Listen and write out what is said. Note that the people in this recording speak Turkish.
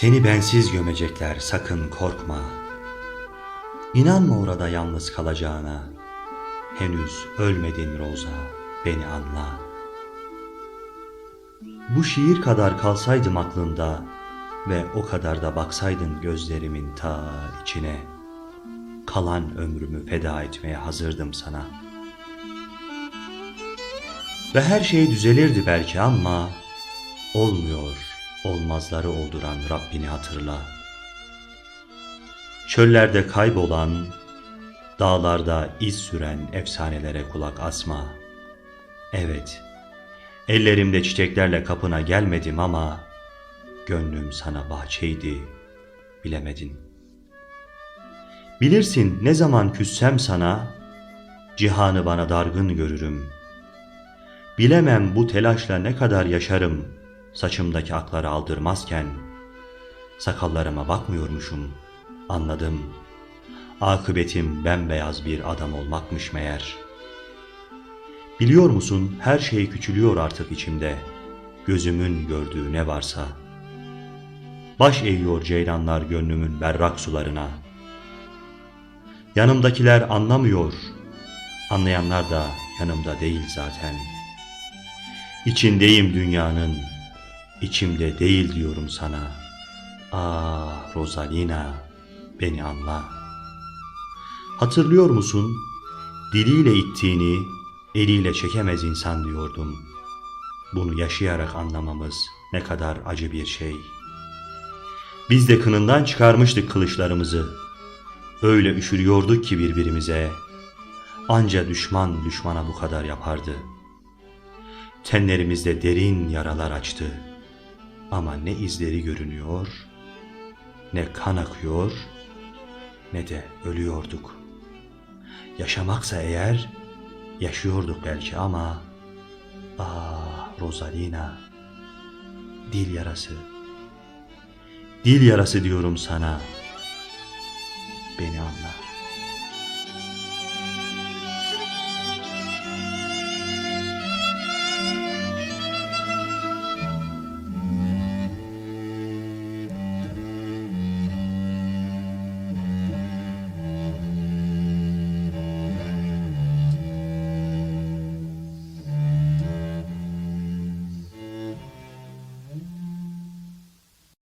Seni bensiz gömecekler sakın korkma. İnanma orada yalnız kalacağına. Henüz ölmedin Roza, beni anla. Bu şiir kadar kalsaydım aklında ve o kadar da baksaydın gözlerimin ta içine. Kalan ömrümü feda etmeye hazırdım sana. Ve her şey düzelirdi belki ama olmuyor. Olmazları olduran Rabbini hatırla. Çöllerde kaybolan, dağlarda iz süren efsanelere kulak asma. Evet, ellerimde çiçeklerle kapına gelmedim ama gönlüm sana bahçeydi, bilemedin. Bilirsin ne zaman küssem sana, cihanı bana dargın görürüm. Bilemem bu telaşla ne kadar yaşarım, saçımdaki akları aldırmazken. Sakallarıma bakmıyormuşum, anladım. Akıbetim bembeyaz bir adam olmakmış meğer. Biliyor musun her şey küçülüyor artık içimde. Gözümün gördüğü ne varsa. Baş eğiyor ceylanlar gönlümün berrak sularına. Yanımdakiler anlamıyor. Anlayanlar da yanımda değil zaten. İçindeyim dünyanın, içimde değil diyorum sana. Ah Rosalina, beni anla. Hatırlıyor musun? Diliyle ittiğini, eliyle çekemez insan diyordum. Bunu yaşayarak anlamamız ne kadar acı bir şey. Biz de kınından çıkarmıştık kılıçlarımızı. Öyle üşürüyorduk ki birbirimize. Anca düşman düşmana bu kadar yapardı. Tenlerimizde derin yaralar açtı. Ama ne izleri görünüyor, ne kan akıyor, ne de ölüyorduk. Yaşamaksa eğer, yaşıyorduk belki ama... Ah Rosalina, dil yarası. Dil yarası diyorum sana. Beni anla.